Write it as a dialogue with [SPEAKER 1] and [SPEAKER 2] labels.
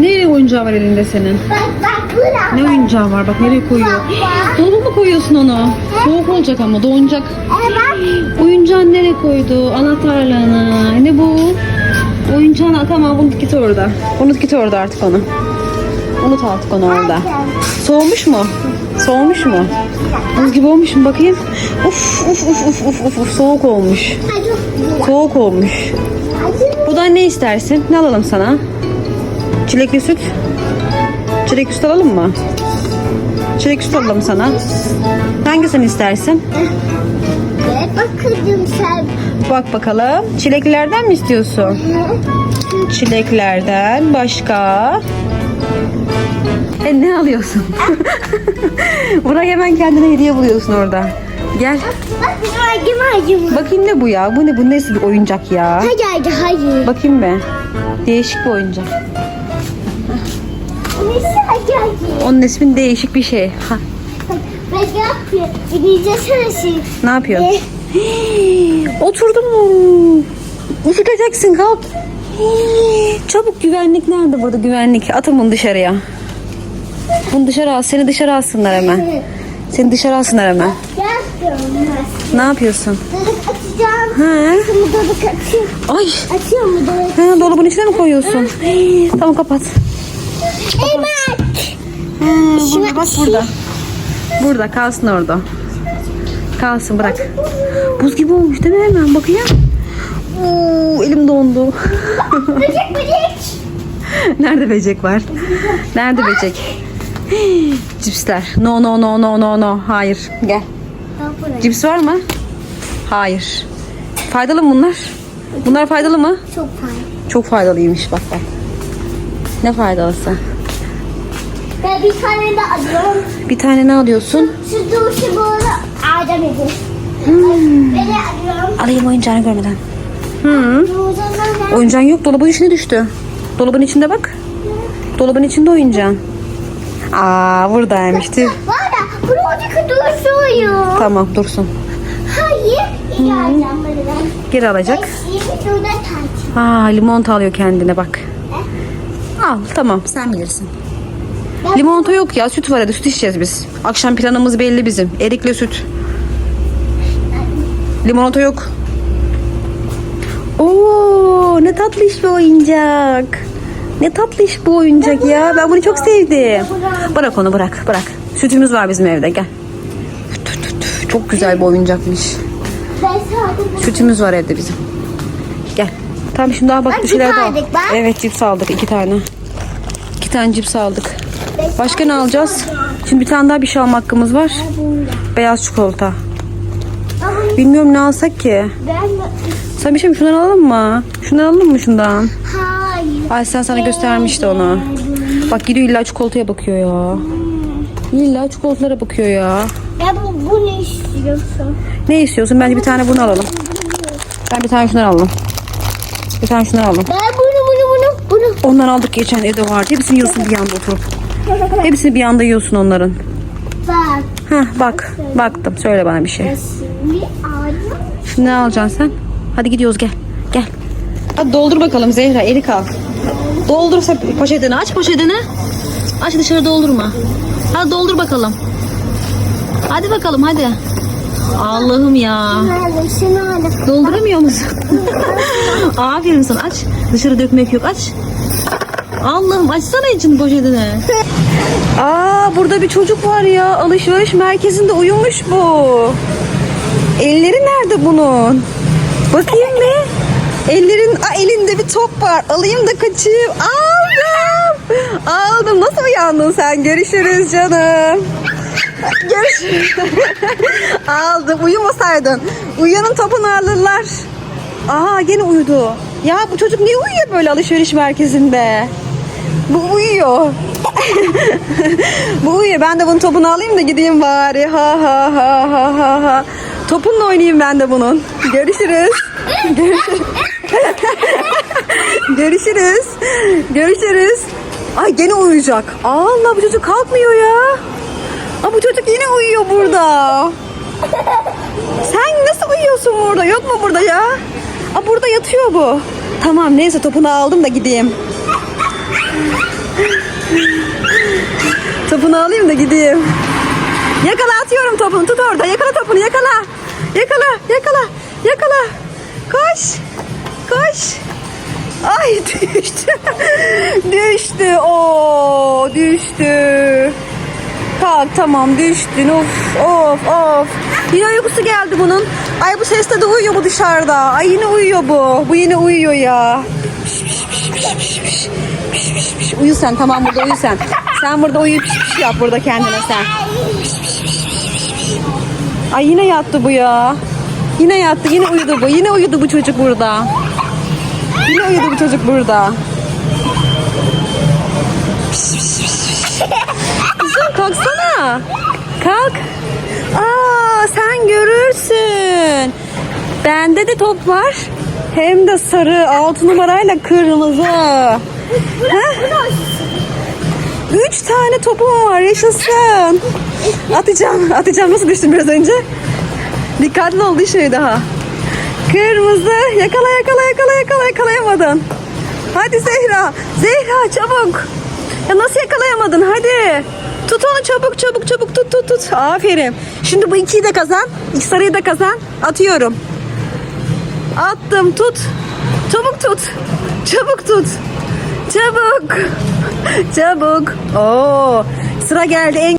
[SPEAKER 1] Ne oyuncağı var elinde senin?
[SPEAKER 2] Bak bak.
[SPEAKER 1] Ne oyuncağı var? Bak nereye koyuyor? Dolaba mı koyuyorsun onu? Soğuk olacak ama donacak.
[SPEAKER 2] E bak.
[SPEAKER 1] Oyuncağını nereye koydu? Anahtarlığını. Ne bu? Oyuncağını tamam unut git orada. Unut git orada artık onu. Unut artık onu orada. Soğumuş mu? Soğumuş mu? Buz gibi olmuş mu bakayım? Uf uf uf uf uf uf, uf soğuk olmuş. Soğuk olmuş. Buradan ne istersin? Ne alalım sana? Çilekli süt. Çilekli süt alalım mı? Çilekli süt alalım sana. Hangisini istersin?
[SPEAKER 2] Bakıcım sen.
[SPEAKER 1] Bak bakalım. Çileklilerden mi istiyorsun? Çileklerden başka? E ne alıyorsun? Bırak hemen kendine hediye buluyorsun orada. Gel.
[SPEAKER 2] Bak.
[SPEAKER 1] Bakayım ne bu ya? Bu ne? Bu nasıl bir oyuncak ya?
[SPEAKER 2] Hadi hadi.
[SPEAKER 1] Bakayım be. Değişik bir oyuncak. Onun ismi değişik bir şey. Ha,
[SPEAKER 2] ne
[SPEAKER 1] yapıyorsun? Oturdun mu? Üşüteceksin kalk. Çabuk güvenlik nerede burada güvenlik? Atın bunu dışarıya. Bunu dışarı al. Seni dışarı alsınlar hemen. Seni dışarı alsınlar hemen. Ne yapıyorsun?
[SPEAKER 2] Dalık atacağım. Şimdi dalık atayım.
[SPEAKER 1] Ay.
[SPEAKER 2] Atıyor mu dalık?
[SPEAKER 1] He, dolabın içine mi koyuyorsun? Tamam kapat.
[SPEAKER 2] Evet.
[SPEAKER 1] Ha, burada, bak burada. Burada kalsın orada. Kalsın bırak. Buz gibi olmuş değil mi hemen bakayım. Oo, elim dondu.
[SPEAKER 2] Böcek böcek.
[SPEAKER 1] Nerede böcek var? Nerede böcek? Cipsler. No no no no no no. Hayır. Gel. Cips var mı? Hayır. Faydalı mı bunlar? Bunlar faydalı mı?
[SPEAKER 2] Çok faydalı.
[SPEAKER 1] Çok faydalıymış bak bak. Ne faydalısı?
[SPEAKER 2] Ben bir tane de alıyorum.
[SPEAKER 1] Bir tane ne alıyorsun?
[SPEAKER 2] Şu duşu böyle Adem edin. Ben de alıyorum.
[SPEAKER 1] Alayım oyuncağını görmeden.
[SPEAKER 2] Ben
[SPEAKER 1] Oyuncağın yok dolabın içine düştü. Dolabın içinde bak. Dolabın içinde oyuncağın. Aa buradaymış.
[SPEAKER 2] Var da buradaki uyuyor.
[SPEAKER 1] Tamam dursun.
[SPEAKER 2] Hayır. Ben.
[SPEAKER 1] Geri alacak. Aa limonata alıyor kendine bak. Al tamam sen bilirsin. Limonata yok ya süt var hadi süt içeceğiz biz. Akşam planımız belli bizim. Erikle süt. Limonata yok. Oo ne tatlış bir oyuncak. Ne tatlış bu oyuncak ya. Ben bunu çok sevdim. Bırak onu bırak bırak. Sütümüz var bizim evde gel. Çok güzel bir oyuncakmış. Sütümüz var evde bizim. Gel. Tamam şimdi daha bak bir şeyler daha. Evet cips aldık iki tane. İki tane cips aldık. Başka ne alacağız? Şimdi bir tane daha bir şey alma hakkımız var. Beyaz çikolata. Bilmiyorum ne alsak ki. Sen bir şey mi? Şundan alalım mı? Şundan alalım mı şundan?
[SPEAKER 2] hayır.
[SPEAKER 1] Ay sen sana göstermişti onu. Bak gidiyor illa çikolataya bakıyor ya. İlla çikolatalara bakıyor ya.
[SPEAKER 2] Ya bu, bu ne istiyorsun?
[SPEAKER 1] Ne istiyorsun? Bence bir tane bunu alalım. Ben bir tane şundan alalım. Bir tane şundan alalım.
[SPEAKER 2] Ben bunu bunu bunu bunu.
[SPEAKER 1] Ondan aldık geçen evde vardı. Hepsini yiyorsun bir anda oturup. Hepsini bir anda yiyorsun onların.
[SPEAKER 2] Bak.
[SPEAKER 1] Heh bak. Baktım. Söyle bana bir şey.
[SPEAKER 2] Şimdi aldım.
[SPEAKER 1] Şimdi ne alacaksın sen? Hadi gidiyoruz gel. Gel. Hadi doldur bakalım Zehra. Erik al. Doldur poşetini. Aç poşetini. Aç dışarı doldurma. Hadi doldur bakalım. Hadi bakalım hadi. Allah'ım ya. Dolduramıyor musun? Aferin sana aç. Dışarı dökmek yok aç. Allah'ım açsana için poşetini. Aa burada bir çocuk var ya. Alışveriş merkezinde uyumuş bu. Elleri nerede bunun? Bakayım bir. Ellerin, Aa, elinde bir top var. Alayım da kaçayım. Aldım. Aldım. Nasıl uyandın sen? Görüşürüz canım. Görüşürüz. Aldım. Uyumasaydın. Uyuyanın topunu alırlar. Aa gene uyudu. Ya bu çocuk niye uyuyor böyle alışveriş merkezinde? Bu uyuyor. bu uyuyor. Ben de bunun topunu alayım da gideyim bari. Ha ha ha ha ha ha. Topunla oynayayım ben de bunun. Görüşürüz. Görüşürüz. Görüşürüz. Görüşürüz. Ay gene uyuyacak. Allah bu çocuk kalkmıyor ya. Aa, bu çocuk yine uyuyor burada. Sen nasıl uyuyorsun burada? Yok mu burada ya? Aa, burada yatıyor bu. Tamam neyse topunu aldım da gideyim. Topunu alayım da gideyim. Yakala atıyorum topunu. Tut orada. Yakala topunu yakala. Yakala yakala yakala. Koş. Koş. Ay düştü. düştü. Oo düştü. Kalk tamam düştün of of of. Yine uykusu geldi bunun. Ay bu sesle de uyuyor bu dışarıda. Ay yine uyuyor bu. Bu yine uyuyor ya. Piş, piş, piş, piş, piş, piş. Piş, piş, piş. Uyu sen tamam burada uyu sen. Sen burada uyu piş piş yap burada kendine sen. Ay yine yattı bu ya. Yine yattı yine uyudu bu. Yine uyudu bu çocuk burada. Yine uyudu bu çocuk burada. Kızım kalksana. Kalk. Aa sen görürsün. Bende de top var. Hem de sarı, altı numarayla kırmızı. Üç tane topum var yaşasın. Atacağım. Atacağım. Nasıl düştüm biraz önce? Dikkatli ol düşmeyi daha. Kırmızı. Yakala yakala yakala yakala yakalayamadın. Hadi Zehra. Zehra çabuk. Ya nasıl yakalayamadın? Hadi. Tut onu çabuk çabuk çabuk tut tut tut. Aferin. Şimdi bu ikiyi de kazan. İki sarıyı da kazan. Atıyorum. Attım tut. Çabuk tut. Çabuk tut. Çabuk. Çabuk. Oo. Sıra geldi en